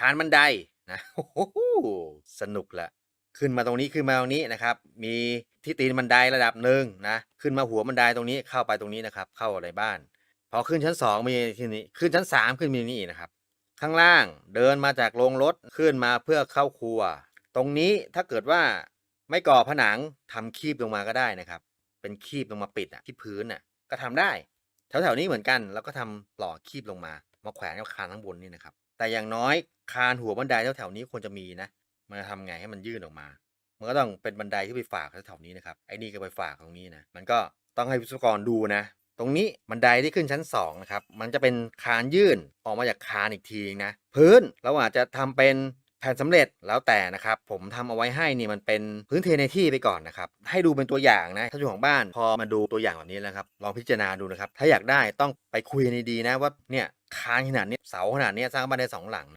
คานบันไดนะโอ้โหสนุกละขึ้นมาตรงนี้ขึ้นมาตรงนี้นะครับ มีที่ตีนบันไดระดับหนึ่งนะ ขึ้นมาหัวบันไดตรงนี้เข้าไปตรงนี้นะครับ เข้าในบ้าน พอขึ้นชั้นสองมีที่นี้ขึ้นชั้นสามขึ้นมีนี่นะครับ ข้างล่างเดินมาจากโรงรถขึ้นมาเพื่อเข้าครัว ตรงนี้ถ้าเกิดว่าไม่ก่อผนังทำคีบลงมาก็ได้นะครับ เป็นคีบลงมาปิดอะที่พื้นอะก็ทำได้ แถวๆนี้เหมือนกัน แล้วก็ทำหล่อคีบลงมา มาแขวนกับคานข้างบนนี่นะครับ แต่อย่างน้อยคานหัวบันไดแถวๆนี้ควรจะมีนะ มันจะทำไงให้มันยื่นออกมา มันก็ต้องเป็นบันไดที่ไปฝากแถวๆนี้นะครับ ไอ้นี่ก็ไปฝากตรงนี้นะ มันก็ต้องให้วิศวกรดูนะ ตรงนี้บันไดที่ขึ้นชั้น2นะครับ มันจะเป็นคานยื่นออกมาจากคานอีกทีนะ พื้นเราอาจจะทำเป็นแผ่นสำเร็จแล้วแต่นะครับ ผมทำเอาไว้ให้นี่มันเป็นพื้นเทในที่ไปก่อนนะครับ ให้ดูเป็นตัวอย่างนะถ้าอยู่ของบ้านพอมาดูตัวอย่างแบบนี้แล้วครับ ลองพิจารณาดูนะครับ ถ้าอยากได้ต้องไปคุยกันดีนะว่าเนี่ย คานขนาดนี้เสาขนาดนี้สร้างบ้านได้สองหลัง